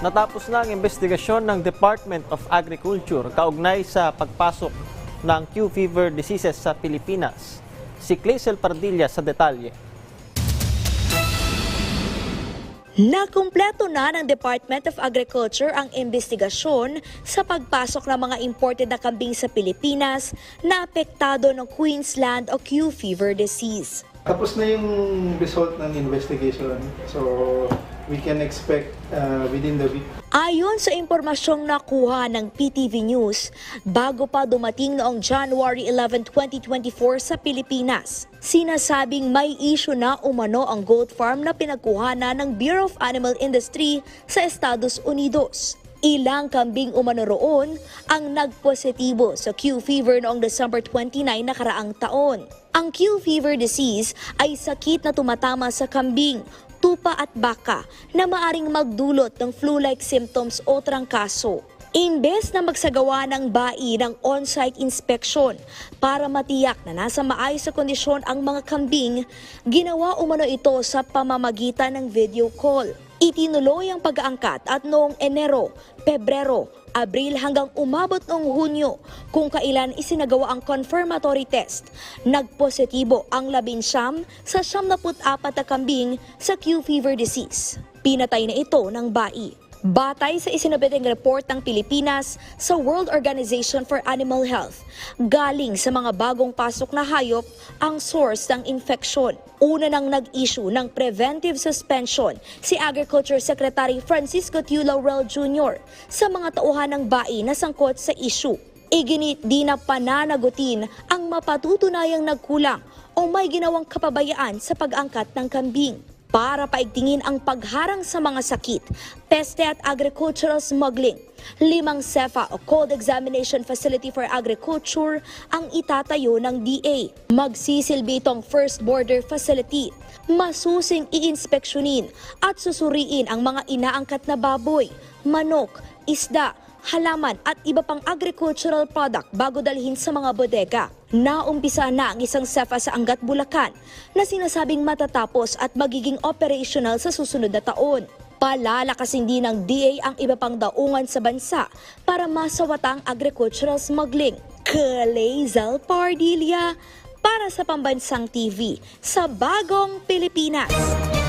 Natapos na ang investigasyon ng Department of Agriculture kaugnay sa pagpasok ng Q fever diseases sa Pilipinas. Si Clazel Pardilla sa detalye. Nakumpleto na ng Department of Agriculture ang investigasyon sa pagpasok ng mga imported na kambing sa Pilipinas na apektado ng Queensland o Q fever disease. Tapos na yung result ng investigation. So, we can expect uh, within the week. Ayon sa impormasyong nakuha ng PTV News, bago pa dumating noong January 11, 2024 sa Pilipinas, sinasabing may issue na umano ang goat farm na pinagkuhana ng Bureau of Animal Industry sa Estados Unidos. Ilang kambing umano roon ang nagpositibo sa Q fever noong December 29 nakaraang taon. Ang Q fever disease ay sakit na tumatama sa kambing, tupa at baka na maaring magdulot ng flu-like symptoms o trangkaso. Imbes na magsagawa ng bai ng on-site inspection para matiyak na nasa maayos sa kondisyon ang mga kambing, ginawa umano ito sa pamamagitan ng video call. Itinuloy ang pag-aangkat at noong Enero, Pebrero, Abril hanggang umabot noong Hunyo kung kailan isinagawa ang confirmatory test. Nagpositibo ang labinsyam sa 74 na kambing sa Q fever disease. Pinatay na ito ng bai. Batay sa isinabiting report ng Pilipinas sa World Organization for Animal Health, galing sa mga bagong pasok na hayop ang source ng infeksyon. Una nang nag-issue ng preventive suspension si Agriculture Secretary Francisco Tiu Laurel Jr. sa mga tauhan ng bai na sangkot sa issue. Iginit di na pananagutin ang mapatutunayang nagkulang o may ginawang kapabayaan sa pag-angkat ng kambing para paigtingin ang pagharang sa mga sakit, peste at agricultural smuggling. Limang CEFA o Cold Examination Facility for Agriculture ang itatayo ng DA. Magsisilbi itong first border facility. Masusing iinspeksyonin at susuriin ang mga inaangkat na baboy, manok, isda, halaman at iba pang agricultural product bago dalhin sa mga bodega. Naumpisa na ang isang CEFA sa Angat, Bulacan na sinasabing matatapos at magiging operational sa susunod na taon. Palalakasin din ng DA ang iba pang daungan sa bansa para masawata ang agricultural smuggling. Kalezal Pardilla para sa Pambansang TV sa Bagong Pilipinas.